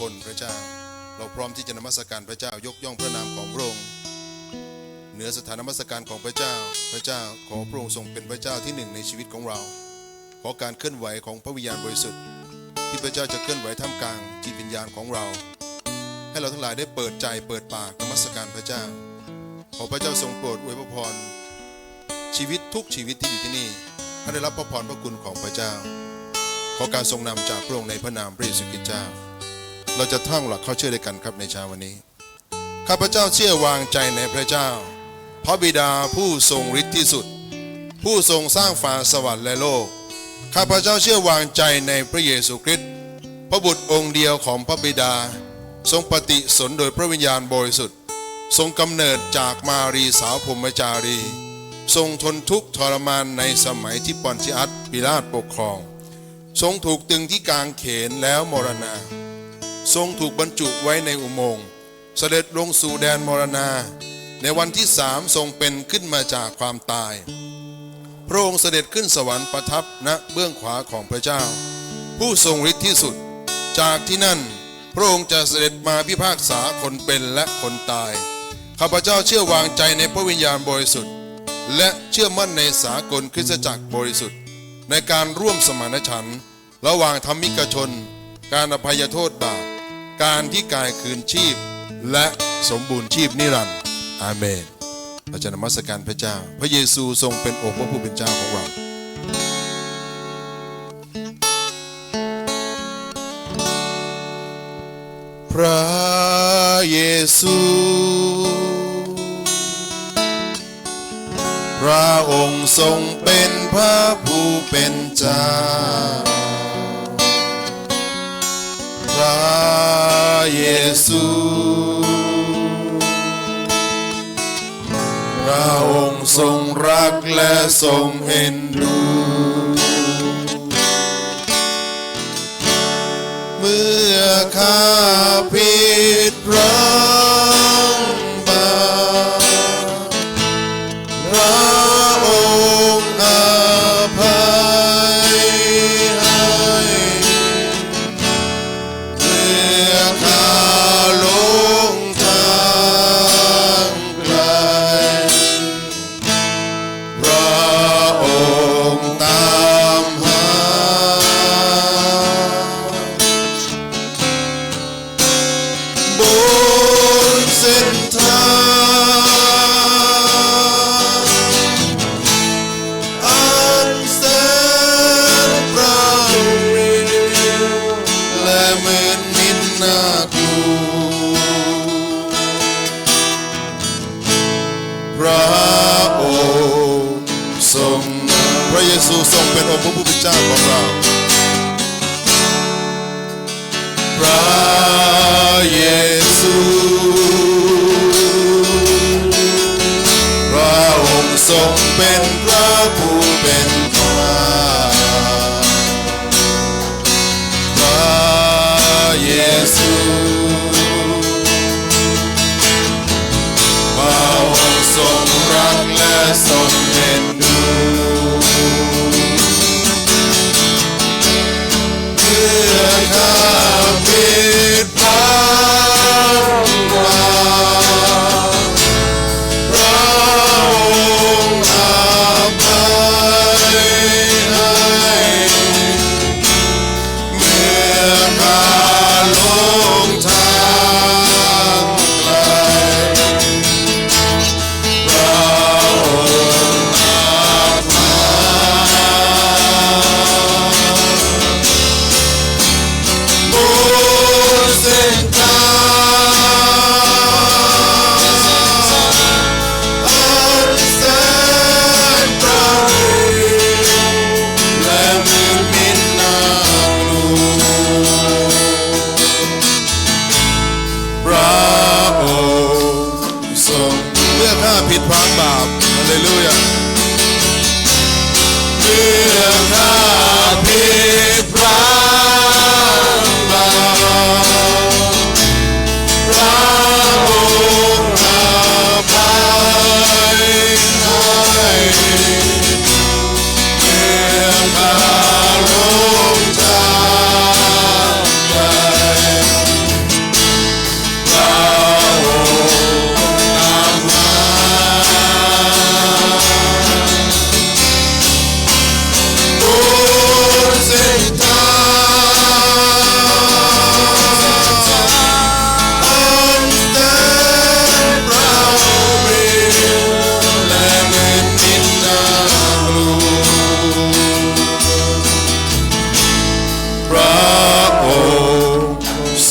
คนพระเจ้า เราพร้อมที่จะนมัสการพระเจ้ายกย่องพระนามของพระองค์เหนือสถานนมัสการของพระเจ้า พระเจ้าขอพระองค์ทรงเป็นพระเจ้าที่หนึ่งในชีวิตของเรา ขอการเคลื่อนไหวของพระวิญญาณบริสุทธิ์ ที่พระเจ้าจะเคลื่อนไหวท่ามกลางจิตวิญญาณของเรา ให้เราทั้งหลายได้เปิดใจเปิดปากนมัสการพระเจ้า ขอพระเจ้าทรงโปรดอวยพระพรชีวิตทุกชีวิตที่อยู่ที่นี่ให้ได้รับพระพรพระคุณของพระเจ้า ขอการทรงนำจากพระองค์ในพระนามพระเยซูคริสต์เจ้า เราจะท่องหลักเข้าเชื่อด้วยกันครับในเช้าวันนี้ ข้าพเจ้าเชื่อวางใจในพระเจ้า พระบิดาผู้ทรงฤทธิ์ที่สุด ผู้ทรงสร้างฟ้าสวรรค์และโลก ข้าพเจ้าเชื่อวางใจในพระเยซูคริสต์พระบุตรองค์เดียวของพระบิดา ทรงปฏิสนโดยพระวิญญาณบริสุทธิ์ ทรงกำเนิดจากมารีสาวพรมจารี ทรงทนทุกข์ทรมานในสมัยที่ปอนติอัสปิลาตปกครอง ทรงถูกตึงที่กลางเขนแล้วมรณา ทรงถูกบรรจุไว้ในอุโมงค์ เสด็จลงสู่แดนมรณา ในวันที่สามทรงเป็นขึ้นมาจากความตาย พระองค์เสด็จขึ้นสวรรค์ประทับณเบื้องขวาของพระเจ้า ผู้ทรงฤทธิ์ที่สุด จากที่นั่น พระองค์จะเสด็จมาพิพากษาคนเป็นและคนตาย ข้าพเจ้าเชื่อวางใจในพระวิญญาณบริสุทธิ์ และเชื่อมั่นในสากลคริสตจักรบริสุทธิ์ ในการร่วมสมานฉันท์ระหว่างธรรมิกชน การอภัยโทษบาป การที่กายคืนชีพ และสมบูรณ์ชีพนิรันดร์อาเมนเราจะนมัสการพระเจ้า พระเยซูทรงเป็นองค์พระผู้เป็นเจ้าของเราพระเยซู พระองค์ทรงเป็นพระผู้เป็นเจ้า ซูพระองค์ทรงรักและทรงเอ็นดูเมื่อข้า เป็นพระผู้เป็นเจ้าพระเยซูพระองค์ทรงรักและทรง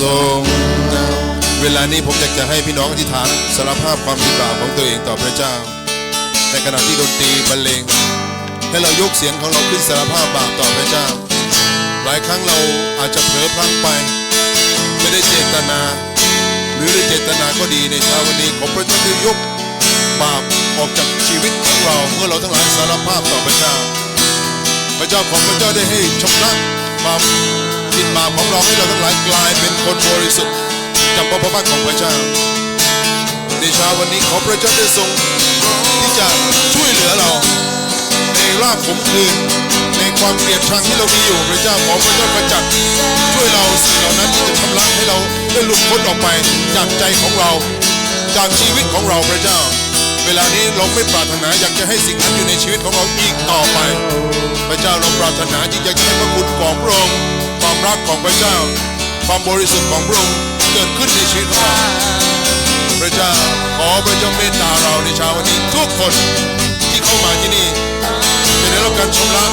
ทรงนำเวลานี้ผมอยากจะให้พี่น้องอธิษฐานสารภาพความผิดบาปของตัวเองต่อพระเจ้า ในขณะที่ดนตรีบรรเลงให้เรายกเสียงของเราขึ้นสารภาพบาปต่อพระเจ้า หลายครั้งเราอาจจะเผลอพลั้งไป ไม่ได้เจตนา หรือได้เจตนาก็ดีในเช้าวันนี้ขอพระเจ้าได้ยกบาปออกจากชีวิตของเราเมื่อเราทั้งหลายสารภาพต่อพระเจ้า พระเจ้าของพระเจ้าได้ให้ชำระความ ผิดบาปของเราให้เราทั้งหลายกลายเป็นคนบริสุทธิ์จากพระพระของพระเจ้าในเช้าวันนี้ขอพระเจ้าได้ทรงที่จะช่วยเหลือเราในรากขมคืนในความเกลียดชังที่เรามีอยู่พระเจ้าขอพระเจ้าประจักษ์ช่วยเราสิ่งเหล่านั้นที่จะชำระให้เราได้หลุดพ้นออกไปจากใจของเรา จากชีวิตของเราพระเจ้า เวลานี้เราไม่ปรารถนาอยากจะให้สิ่งนั้นอยู่ในชีวิตของเราอีกต่อไป พระเจ้าเราปรารถนาที่อยากจะให้พระคุณของพระองค์ รักของพระเจ้า ความบริสุทธิ์ของพระองค์เกิดขึ้นในชีวิตของเราพระเจ้าขอพระเจ้าเมตตาเราในเช้าวันนี้ทุกคนที่เข้ามาที่นี่จะได้รับการชำระ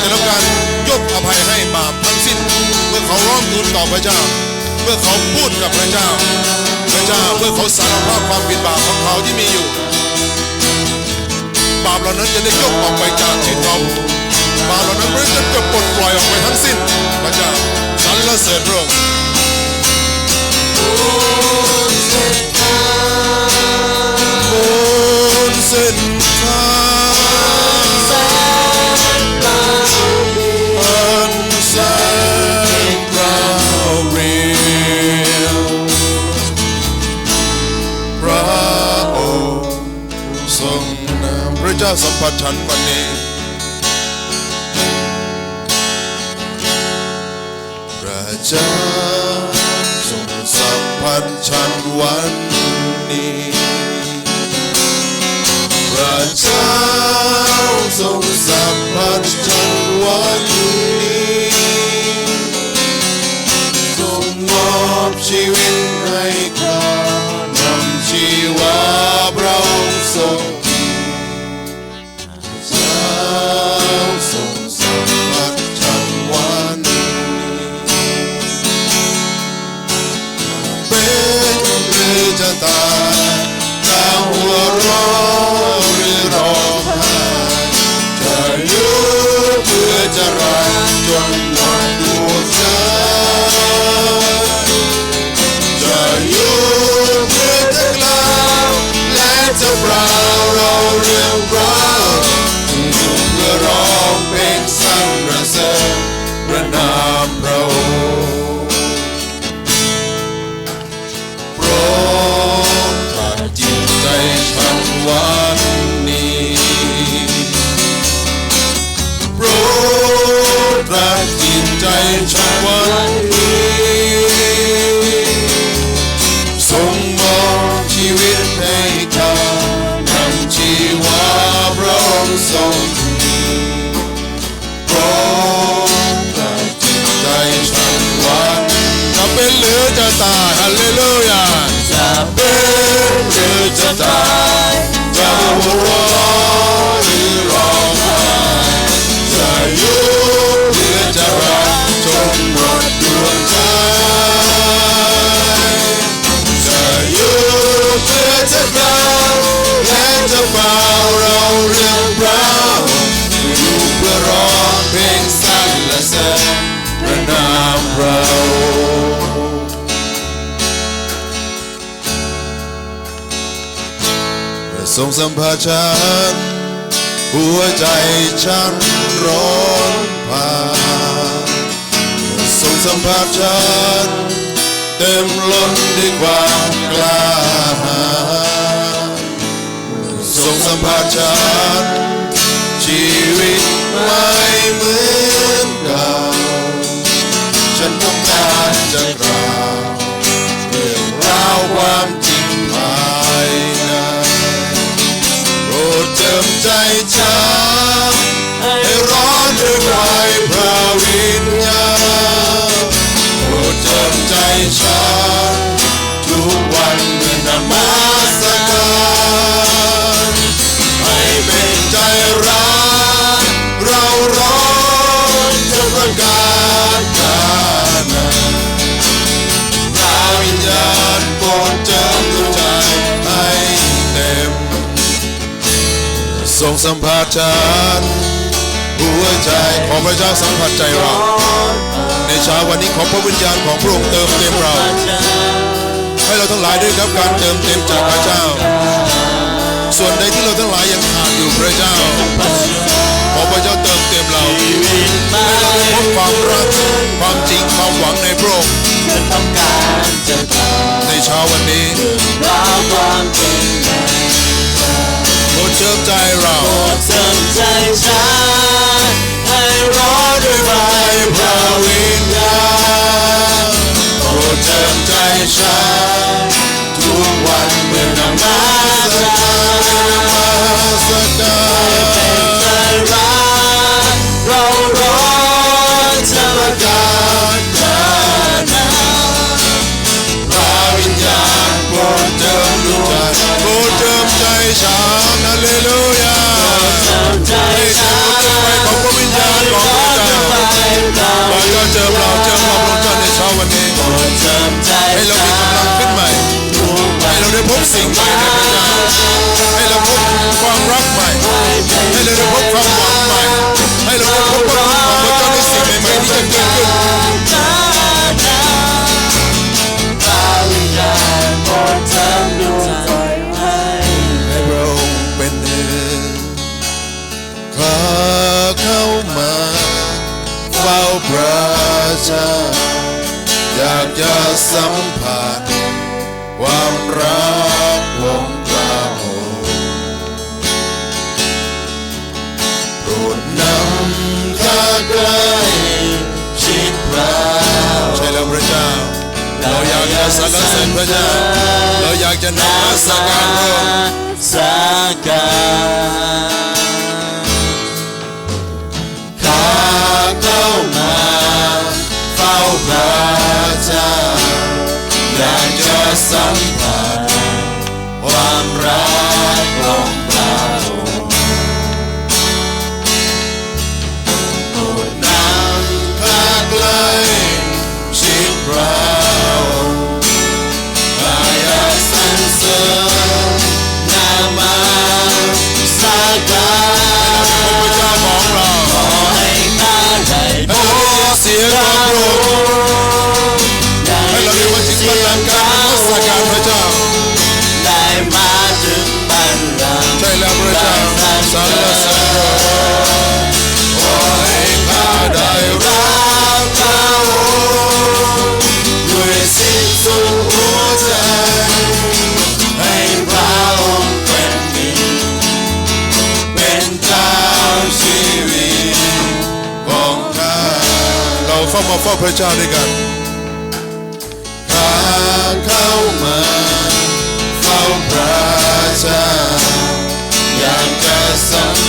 จะได้รับการยกอภัยให้บาปทั้งสิ้นเมื่อเขาร้องทูลต่อพระเจ้า เมื่อเขาพูดกับพระเจ้า พระเจ้าเมื่อเขาสารภาพความผิดบาปของเขาที่มีอยู่ บาปเหล่านั้นจะได้ยกออกไปจากชีวิตเขา บาเหล่านั้นพระเจ้าจะปลดปล่อยออกไปทั้งสิ้นพระเจ้าสรรเสริญพระองค์บนเส้นทางอันแสนเปล่าเปลี่ยวพระองค์ทรงนำพระเจ้าสัมผัสฉันวันนี้ จ้าทรงสัมพันธ์ฉันวันนี้พระเจ้าทรงสัมพันธ์ฉันวันนี้ สัมผัสฉัน หัวใจฉันร้อนเผาทรงสัมผัสฉัน เต็มล้นด้วยความกล้าหาญทรงสัมผัสฉัน สัมผัสฉันหัวใจขอพระเจ้าสัมผัสใจเรา ในเช้าวันนี้ขอพระวิญญาณของพระองค์เติมเต็มเรา ให้เราทั้งหลายได้รับการเติมเต็มจากพระเจ้า ส่วนใดที่เราทั้งหลายยังขาดอยู่พระเจ้า ขอพระเจ้าเติมเต็มเราให้เราได้พบความรักความจริงความหวังในพระองค์ฉันต้องการในเช้าวันนี้ รอความดเชื่อมใจเราโปรดเติมใจฉันให้รอด้วยไฟพระวิญญาณโปรดเชิมใจฉันทุกวันเมื่อนำมาสกามาสการั มใจฉันฮาเลลูยาเติมใจให้เจิฉัมนดวงใจของพระวิญญาณของพระเจ้าไปเราขอเจ้าเจิมเราเจิมเราพระเจ้าในเช้าวันนี้โปรดเติมใจให้เราฉัมีนกำลังขึ้นใหม่ทุกวัให้นเราได้พบสิ่งใหม่ในพระเจ้าให้เราพบความรักใหม่ ให้เราได้พบความหวังใหม่ ให้เราได้พบพระคุณของพระเจ้าในสิ่งใหม่ๆที่จะเกิดขึ้น สัมผัสความรักของพระองค์โปรดนำข้าใกล้ชิดพระใช่แล้วพระเจ้า เราอยากจะสรรเสริญพระเจ้า เราอยากจะนมัสการพระองค์สักการ ความรักของพระองค์โปรดนำข้าใกล้ชิดพระองค์กายสรรเสริญนามาสักการพระเจ้าของเราขอให้ข้าได้พให้เราได้ยินเสียงของพระองค์บได้ให้เราได้มาถึงบัลลังก์การนมัสการพระ ข้าได้รักรักพระองค์ด้วยสิ้นสุดหัวใจให้พระองค์เป็นดินเป็นเจ้าชีวิตของเราเข้ามาเฝ้าพระเจ้าด้วยกันข้าเข้ามาเฝ้าพระเจ้าา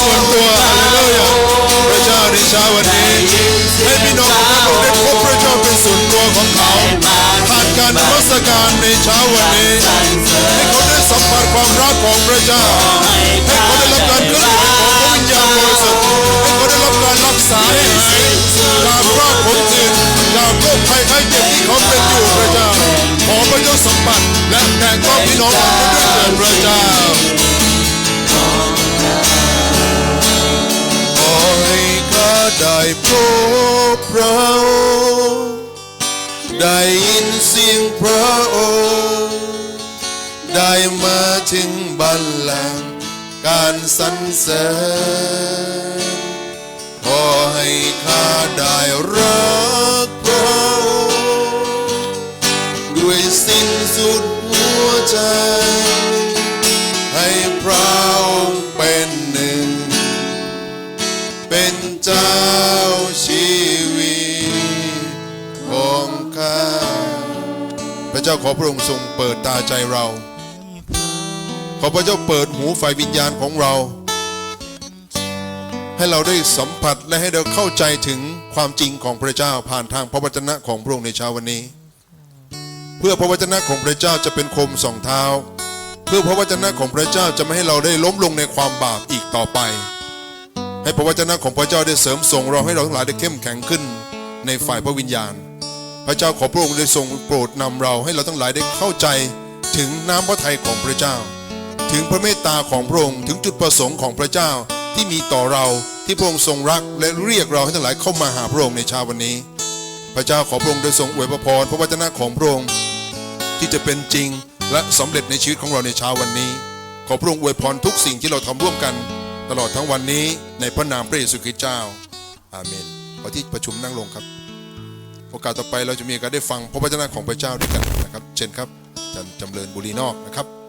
ส่วนตัวฮาเลลูยาพระเจ้าในเช้าวันนี้ให้พี่น้องทุกท่าได้พบพระเจ้าเป็นส่วนตัวของเขาผ่านการนมัสการในเช้าวันนี้ให้เขาได้สัมผัสความรักของพระเจ้า ให้เขาได้รับการเคลื่อนไหวของพระวิญญาณบริสุทธิ์ให้เขาได้รับการรักษาให้หายจากโรคผลจืดจากโรคภัยไข้เจ็บที่เขาเป็นอยู่พระเจ้าขอพระเจ้าสัมผัสและแตะต้องพี่น้องของเขาด้วยเถิดพระเจ้า ได้พบพระองค์ได้ยินเสียงพระองค์ได้มาถึงบัลลังก์การสรรเสริญขอให้ข้าได้รับ ขอพระองค์ทรงเปิดตาใจเรา ขอพระเจ้าเปิดหูฝ่ายวิญญาณของเรา ให้เราได้สัมผัสและให้เราเข้าใจถึงความจริงของพระเจ้าผ่านทางพระวจนะของพระองค์ในเช้าวันนี้ เพื่อพระวจนะของพระเจ้าจะเป็นคมสองเท้า เพื่อพระวจนะของพระเจ้าจะไม่ให้เราได้ล้มลงในความบาปอีกต่อไป ให้พระวจนะของพระเจ้าได้เสริมส่งเราให้เราทั้งหลายได้เข้มแข็งขึ้นในฝ่ายพระวิญญาณ พระเจ้าขอพระองค์ได้ทรงโปรดนำเราให้เราทั้งหลายได้เข้าใจถึงน้ำพระทัยของพระเจ้า ถึงพระเมตตาของพระองค์ถึงจุดประสงค์ของพระเจ้าที่มีต่อเราที่พระองค์ทรงรักและเรียกเราให้ทั้งหลายเข้ามาหาพระองค์ในเช้าวันนี้ พระเจ้าขอพระองค์ได้ทรงอวยพระพรพระวจนะของพระองค์ที่จะเป็นจริงและสำเร็จในชีวิตของเราในเช้าวันนี้ ขอพระองค์อวยพรทุกสิ่งที่เราทำร่วมกัน ตลอดทั้งวันนี้ในพระนามพระเยซูคริสต์เจ้า อาเมนขอที่ประชุมนั่งลงครับ โอกาสต่อไปเราจะมีโอกาสได้ฟังพระวจนะของพระเจ้าด้วยกันนะครับ เช่นครับอาจารย์จำเริญบุรีนอกนะครับ